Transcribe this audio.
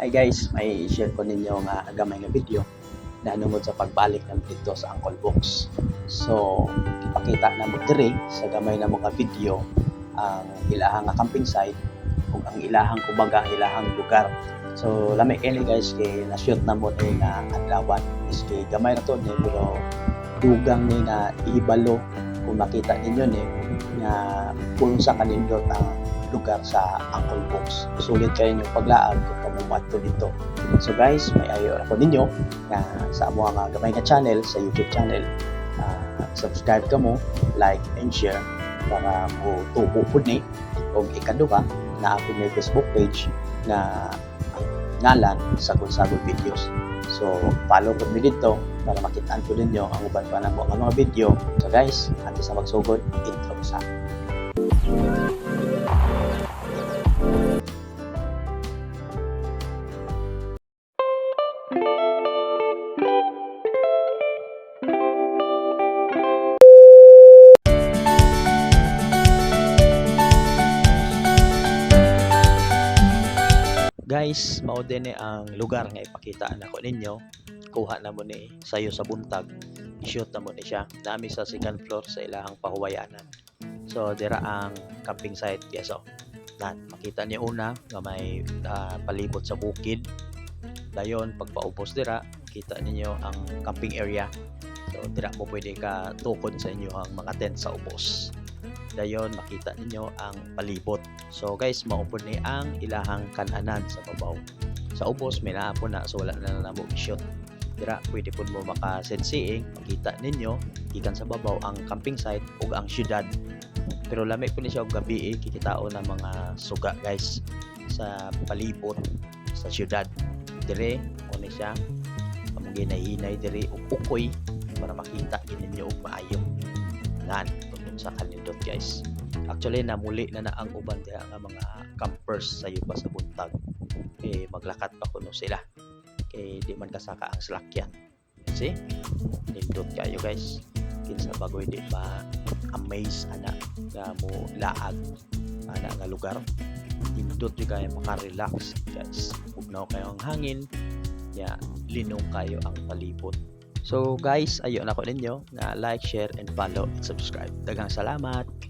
Hi guys, may share ko ninyo nga gamay nga video na nungod sa pagbalik ng dito sa Uncle Box. So, ipakita na mo diri sa gamay na mga video ang ilahang nga camping site ug ang ilahang kumbaga ang ilahang lugar. So, lami kini guys kay na-shoot na mo ni nga adlawan. Is kay gamay na to ni pero dugang ni nga ibalo kung makita ninyo ni nga kung sa kanindot ang lugar sa Uncle Box. Sulit kayo yung paglaag kung pamumato dito. So guys, may ayo ako ninyo na sa amo nga gamay nga channel sa YouTube channel. Ah, subscribe ka mo, like and share para mo tubo po ni o ikaduha na ako may Facebook page na ngalan Sagol-Sagol Videos. So, follow ko dito para makitaan ko ninyo ang uban pa na mga video. So guys, ato sa magsugod, intro sa Guys, mao din ni ang lugar nga ipakita nako ninyo. Kuha na mo ni sayo sa buntag. I-shoot na mo ni siya. Nami sa second floor sa ilahang pahuwayanan. So, dira ang camping site. Yes, oh. Nan, makita niyo una nga may ah, palibot sa bukid. Dayon, pagpaubos dira, kita ninyo ang camping area. So, dira mo pwede ka tukod sa inyo ang mga tent sa ubos. Dayon, makita ninyo ang palibot. So guys, maupod ni ang ilahang kananan sa babaw. Sa ubos, may naapon na so wala na na mo i-shoot. Dira, pwede po mo makasensiing, makita ninyo, ikan sa babaw ang camping site ug ang syudad. Pero lami po ni siya og gabi eh, kikitao na mga suga guys sa palibot sa syudad. Dire, o ni siya, among ginahinay dire og ukoy para makita ninyo og maayo. Nan, sa kanindot guys. Actually, namuli na na ang uban diha nga mga campers sa pa sa buntag. Kay maglakat pa kuno sila. Kay di man kasaka ang slakyan. See? Nindot kayo guys. Kinsa bagoy di ba amaze ana nga mo laag ana nga lugar. Nindot di kayo makarelax guys. Ugnaw kayo ang hangin. Ya, linong kayo ang palibot. So guys, ayun ako ninyo nga like, share, and follow and subscribe. Dagang salamat!